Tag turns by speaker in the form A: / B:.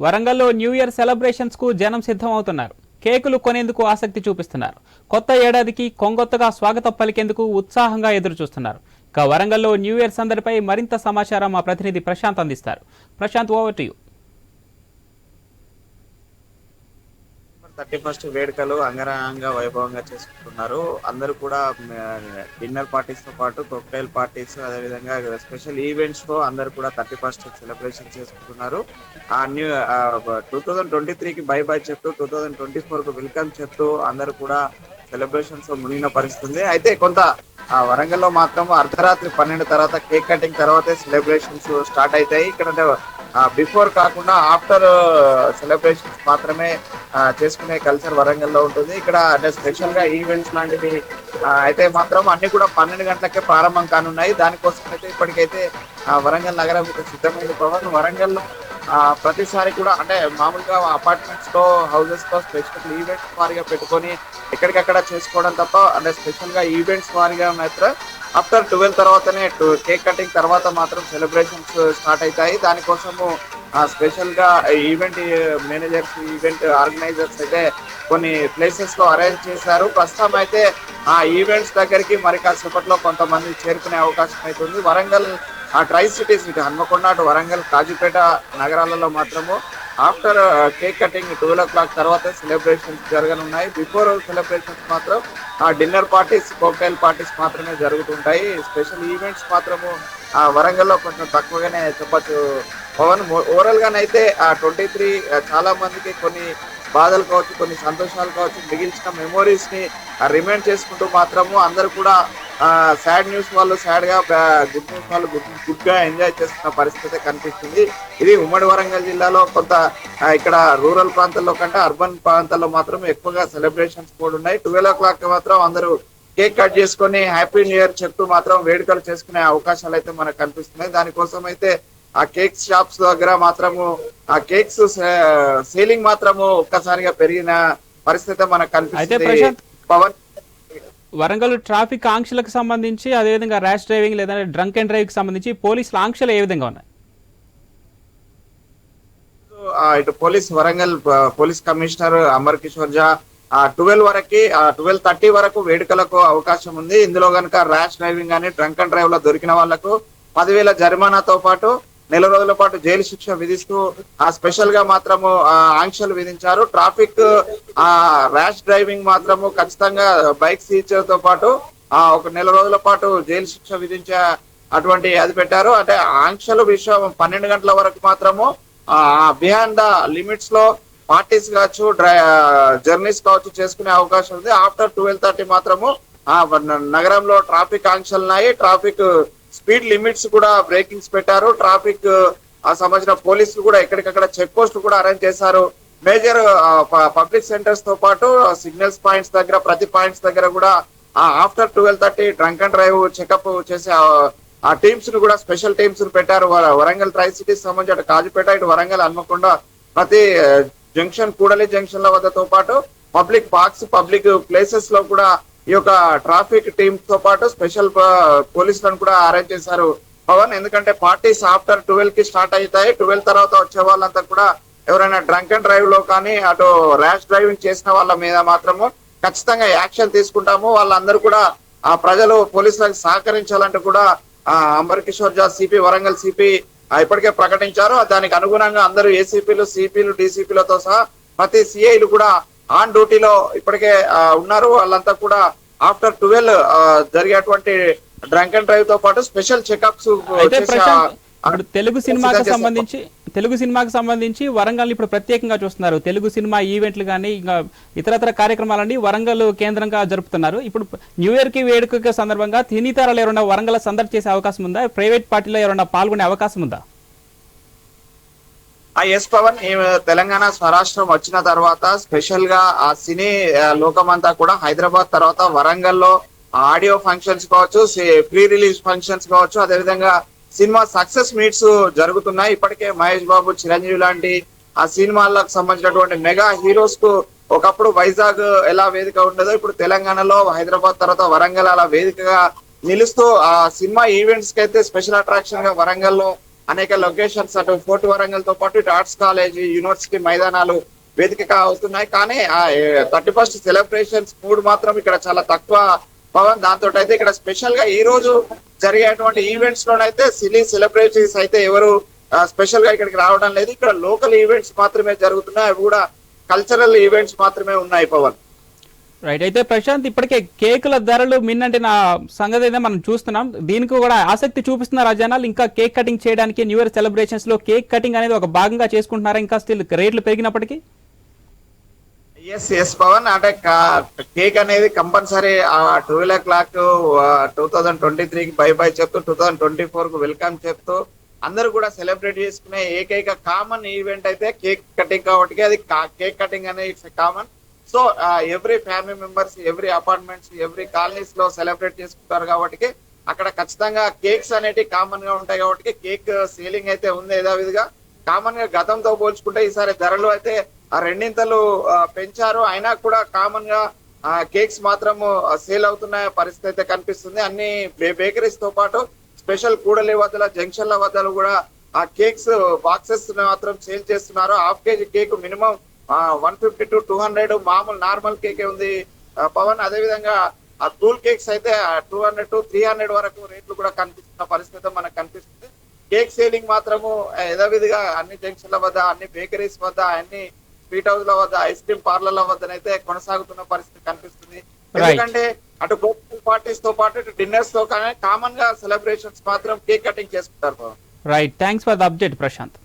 A: వరంగల్లో new year సెలబ్రేషన్స్కు జనం సిద్ధమవుతున్నారు. కేకులు కొనేందుకు ఆసక్తి చూపిస్తున్నారు. కొత్త ఏడాదికి కొంగొత్తగా స్వాగతం పలికేందుకు ఉత్సాహంగా ఎదురుచూస్తున్నారు. ఇక వరంగల్లో న్యూ ఇయర్ సందడిపై మరింత సమాచారం మా ప్రతినిధి ప్రశాంత్ అందిస్తారు. Prashant over to you
B: thirty first వేడుకలు అంగరంగ వైభవంగా చేసుకుంటున్నారు. అందరూ కూడా డిన్నర్ పార్టీస్తో పాటు కొక్టైల్ పార్టీస్ అదే విధంగా స్పెషల్ ఈవెంట్స్తో అందరూ కూడా థర్టీ ఫస్ట్ సెలబ్రేషన్ చేసుకుంటున్నారు. ఆ new two thousand twenty three కి బై బై చెప్తూ టూ థౌజండ్ ట్వంటీ ఫోర్కు వెల్కమ్ చెప్తూ అందరూ కూడా సెలబ్రేషన్స్ మునిగిన పరిస్థితుంది. అయితే కొంత ఆ వరంగల్లో మాత్రం అర్ధరాత్రి పన్నెండు తర్వాత కేక్ కటింగ్ తర్వాతే సెలబ్రేషన్స్ స్టార్ట్ అవుతాయి. ఇక్కడ బిఫోర్ కాకుండా ఆఫ్టర్ సెలబ్రేషన్స్ uh, మాత్రమే చేసుకునే కల్చర్ వరంగల్లో ఉంటుంది. ఇక్కడ అంటే స్పెషల్గా ఈవెంట్స్ లాంటివి అయితే మాత్రం అన్ని కూడా పన్నెండు గంటలకే ప్రారంభం కానున్నాయి. దానికోసం అయితే ఇప్పటికైతే వరంగల్ నగరం సిద్ధమైన పవన్. వరంగల్లో ప్రతిసారి కూడా అంటే మామూలుగా అపార్ట్మెంట్స్లో హౌసెస్లో స్పెషల్ ఈవెంట్స్ వారిగా పెట్టుకొని ఎక్కడికక్కడ చేసుకోవడం తప్ప అంటే స్పెషల్గా ఈవెంట్స్ వారిగా మాత్రం ఆఫ్టర్ ట్వెల్వ్ తర్వాతనే కేక్ కటింగ్ తర్వాత మాత్రం సెలబ్రేషన్స్ స్టార్ట్ అవుతాయి. దానికోసము స్పెషల్గా ఈవెంట్ మేనేజర్స్ ఈవెంట్ ఆర్గనైజర్స్ అయితే కొన్ని ప్లేసెస్లో అరేంజ్ చేశారు. ప్రస్తుతం అయితే ఆ ఈవెంట్స్ దగ్గరికి మరి కాసేపట్లో కొంతమంది చేరుకునే అవకాశం అవుతుంది వరంగల్ ఆ ట్రై సిటీస్ ఇటు హన్మకొండ అటు వరంగల్ కాజీపేట నగరాలలో మాత్రము after cake cutting twelve o'clock తర్వాత సెలబ్రేషన్స్ జరగనున్నాయి. బిఫోర్ సెలబ్రేషన్స్ మాత్రం ఆ డిన్నర్ పార్టీస్ కోక్టైల్ పార్టీస్ మాత్రమే జరుగుతుంటాయి. స్పెషల్ ఈవెంట్స్ మాత్రము ఆ వరంగల్లో కొంచెం తక్కువగానే చెప్పచ్చు. పవన్ ఓవరాల్ గానైతే ఆ ట్వంటీ త్రీ చాలా మందికి కొన్ని బాధలు కావచ్చు కొన్ని సంతోషాలు కావచ్చు మిగిల్చిన మెమోరీస్ని రిమైండ్ చేసుకుంటూ మాత్రము అందరూ కూడా సాడ్ న్యూస్ వాళ్ళు సాడ్గా గుడ్ న్యూస్ వాళ్ళు గుడ్ గుడ్గా ఎంజాయ్ చేస్తున్న పరిస్థితి కనిపిస్తుంది. ఇది ఉమ్మడి వరంగల్ జిల్లాలో కొంత ఇక్కడ రూరల్ ప్రాంతాల్లో కంటే అర్బన్ ప్రాంతాల్లో మాత్రం ఎక్కువగా సెలబ్రేషన్స్ కూడా ఉన్నాయి. ట్వెల్వ్ ఓ క్లాక్ మాత్రం అందరూ కేక్ కట్ చేసుకొని హ్యాపీ న్యూ ఇయర్ చెప్తూ మాత్రం వేడుకలు చేసుకునే అవకాశాలు అయితే మనకు కనిపిస్తున్నాయి. దానికోసం అయితే ఆ కేక్ షాప్స్ దగ్గర మాత్రము ఆ కేక్స్ సేలింగ్ మాత్రము ఒక్కసారిగా పెరిగిన పరిస్థితి మనకు కనిపిస్తుంది. పవన్
A: వరంగల్ ట్రాఫిక్ ఆంక్షలకు సంబంధించి అదేవిధంగా ర్యాష్ డ్రైవింగ్ లేదంటే డ్రంక్ అండ్ డ్రైవ్కి సంబంధించి పోలీసుల ఆంక్షలు ఏ విధంగా ఉన్నాయి?
B: ఇటు police Warangal police commissioner Amar Kishore Jha twelve వరకు ట్వెల్వ్ థర్టీ వరకు వేడుకలకు అవకాశం ఉంది. ఇందులో కనుక ర్యాష్ డ్రైవింగ్ కానీ డ్రంక్ అండ్ డ్రైవ్లో దొరికిన వాళ్ళకు పదివేల జరిమానాతో పాటు నెల రోజుల పాటు జైలు శిక్ష విధిస్తూ ఆ స్పెషల్గా మాత్రము ఆ, ఆంక్షలు విధించారు. ట్రాఫిక్ ఆ ర్యాష్ డ్రైవింగ్ మాత్రము ఖచ్చితంగా బైక్ సీచర్తో పాటు ఆ ఒక నెల రోజుల పాటు జైలు శిక్ష విధించే అటువంటి అది పెట్టారు. అంటే ఆంక్షలు విషయం పన్నెండు గంటల వరకు మాత్రము బిహాండ్ ద లిమిట్స్లో పార్టీస్ కావచ్చు జర్నీస్ కావచ్చు చేసుకునే అవకాశం ఉంది. ఆఫ్టర్ ట్వెల్వ్ థర్టీ మాత్రము ఆ నగరంలో ట్రాఫిక్ ఆంక్షలు ఉన్నాయి. ట్రాఫిక్ స్పీడ్ లిమిట్స్ కూడా బ్రేకింగ్స్ పెట్టారు. ట్రాఫిక్ ఆ సంబంధించిన పోలీసులు కూడా ఎక్కడికక్కడ చెక్ పోస్ట్ కూడా అరేంజ్ చేశారు. మేజర్ పబ్లిక్ సెంటర్స్తో పాటు సిగ్నల్స్ పాయింట్స్ దగ్గర ప్రతి పాయింట్స్ దగ్గర కూడా after twelve thirty drunk and drive checkup చేసే ఆ, ఆ టీమ్స్ను కూడా స్పెషల్ టీమ్స్ను పెట్టారు. వరంగల్ ట్రై సిటీస్ సంబంధించి అటు కాజుపేట ఇటు వరంగల్ హన్మకొండ ప్రతి జంక్షన్ కూడలి జంక్షన్ల వద్దతో పాటు పబ్లిక్ పార్క్స్ పబ్లిక్ ప్లేసెస్లో కూడా ఈ యొక్క ట్రాఫిక్ టీమ్తో పాటు స్పెషల్ పోలీసులను కూడా అరేంజ్ చేశారు పవన్. ఎందుకంటే పార్టీస్ ఆఫ్టర్ ట్వెల్వ్కి స్టార్ట్ అవుతాయి. ట్వెల్వ్ తర్వాత వచ్చే వాళ్ళంతా కూడా ఎవరైనా డ్రంక్ అండ్ డ్రైవ్లో కానీ అటు ర్యాష్ డ్రైవింగ్ చేసిన వాళ్ళ మీద మాత్రము ఖచ్చితంగా యాక్షన్ తీసుకుంటాము. వాళ్ళందరూ కూడా ఆ ప్రజలు పోలీసులకు సహకరించాలంటూ కూడా ఆ అంబర్ కిషోర్ జా సిపి వరంగల్ సిపి ఇప్పటికే ప్రకటించారు. దానికి అనుగుణంగా అందరూ ఏసీపీలు సిపిలు డీసీపీలతో సహా ప్రతి సిఐలు కూడా ఆన్ డ్యూటీలో ఇప్పటికే ఉన్నారు. వాళ్ళంతా కూడా ఆఫ్టర్ ట్వెల్వ్ జరిగేటువంటి డ్రంక్ అండ్ డ్రైవ్తో పాటు స్పెషల్ చెకప్స్
A: ఇప్పుడు తెలుగు సినిమాకి. సంబంధించి తెలుగు సినిమాకి సంబంధించి వరంగల్ ఇప్పుడు ప్రత్యేకంగా చూస్తున్నారు. తెలుగు సినిమా ఈవెంట్లు కానీ ఇంకా ఇతరతర కార్యక్రమాలన్నీ వరంగల్ కేంద్రంగా జరుపుతున్నారు. ఇప్పుడు న్యూ ఇయర్కి వేడుక సందర్భంగా తినితారాలు ఎవరైనా వరంగల్ చేసే అవకాశం ఉందా? ప్రైవేట్ పార్టీలో ఎవరైనా పాల్గొనే అవకాశం ఉందా?
B: ఆ ఎస్ పవన్ తెలంగాణ స్వరాష్ట్రం వచ్చిన తర్వాత స్పెషల్గా ఆ సినీ లోకం లోకమంతా కూడా హైదరాబాద్ తర్వాత వరంగల్లో ఆడియో ఫంక్షన్స్ కావచ్చు ప్రీ రిలీజ్ ఫంక్షన్స్ కావచ్చు అదేవిధంగా సినిమా సక్సెస్ మీట్స్ జరుగుతున్నాయి. ఇప్పటికే మహేష్ బాబు చిరంజీవి లాంటి ఆ సినిమాలకు సంబంధించినటువంటి మెగా హీరోస్కు ఒకప్పుడు వైజాగ్ ఎలా వేదిక ఉండదో ఇప్పుడు తెలంగాణలో హైదరాబాద్ తర్వాత వరంగల్ అలా వేదికగా నిలుస్తూ ఆ సినిమా ఈవెంట్స్కి అయితే స్పెషల్ అట్రాక్షన్గా వరంగల్లో అనేక లొకేషన్స్ అటు ఫోర్ట్ వరంగల్తో పాటు ఇటు ఆర్ట్స్ కాలేజ్ యూనివర్సిటీ మైదానాలు వేదిక అవుతున్నాయి. కానీ ఆ థర్టీ ఫస్ట్ సెలబ్రేషన్స్ మూడు మాత్రం ఇక్కడ చాలా తక్కువ పవన్ దాంతో అయితే ఇక్కడ స్పెషల్గా ఈ రోజు జరిగేటువంటి ఈవెంట్స్ లోనైతే సినీ సెలబ్రిటీస్ అయితే ఎవరు స్పెషల్గా ఇక్కడికి రావడం లేదు. ఇక్కడ లోకల్ ఈవెంట్స్ మాత్రమే జరుగుతున్నాయి. అవి కూడా కల్చరల్ ఈవెంట్స్ మాత్రమే ఉన్నాయి పవన్.
A: రైట్ అయితే ప్రశాంత్ ఇప్పటికే కేకుల ధరలు మిన్నంటిన సంగతి అయితే మనం చూస్తున్నాం. దీనికి కూడా ఆసక్తి చూపిస్తున్నారు ఆ జనాలు. ఇంకా కేక్ కటింగ్ చేయడానికి న్యూ ఇయర్ సెలబ్రేషన్స్లో కేక్ కటింగ్ అనేది ఒక భాగంగా చేసుకుంటున్నారా? ఇంకా స్టిల్ రేట్లు పెరిగినప్పటికీ?
B: Yes yes Pavan. అంటే కేక్ అనేది compulsory twelve o'clock two thousand twenty త్రీకి బై బై చెప్తూ టూ థౌజండ్ ట్వంటీ ఫోర్కు వెల్కమ్ చెప్తూ అందరూ కూడా సెలబ్రేట్ చేసుకునే ఏకైక కామన్ ఈవెంట్ అయితే కేక్ కటింగ్ కాబట్టి అది కేక్ కటింగ్ అనేది it's common. So every family members every apartments every కాలనీస్లో celebrate చేసుకుంటారు కాబట్టి అక్కడ ఖచ్చితంగా కేక్స్ అనేటివి కామన్గా ఉంటాయి కాబట్టి కేక్ సేలింగ్ అయితే ఉంది యథావిధిగా. కామన్గా గతంతో పోల్చుకుంటే ఈసారి ధరలు అయితే ఆ రెండింతలు పెంచారు. అయినా కూడా కామన్గా కేక్స్ మాత్రం సేల్ అవుతున్న పరిస్థితి అయితే కనిపిస్తుంది. అన్ని బేకరీస్తో పాటు స్పెషల్ కూడలి వద్దల జంక్షన్ల వద్దలు కూడా ఆ కేక్స్ బాక్సెస్ మాత్రం సేల్ చేస్తున్నారు. Half KG cake minimum one fifty to two hundred మామూలు నార్మల్ కేకే ఉంది. పవన్ అదే విధంగా ఆ కూల్ కేక్స్ అయితే two hundred to three hundred వరకు రేట్లు కూడా కనిపిస్తున్న పరిస్థితి మనకు కనిపిస్తుంది. కేక్ సేలింగ్ మాత్రము యథావిధిగా అన్ని జంక్షన్ల వద్ద అన్ని బేకరీస్ వద్ద అన్ని స్వీట్ హౌస్ ల వద్ద ఐస్ క్రీమ్ పార్లర్ల వద్దనైతే కొనసాగుతున్న పరిస్థితి కనిపిస్తుంది. ఎందుకంటే అటు కోకల్ పార్టీస్తో పాటు ఇటు డిన్నర్స్తో కానీ కామన్గా సెలబ్రేషన్స్ మాత్రం కేక్ కటింగ్ చేసుకుంటారు.
A: Right thanks for the update Prashant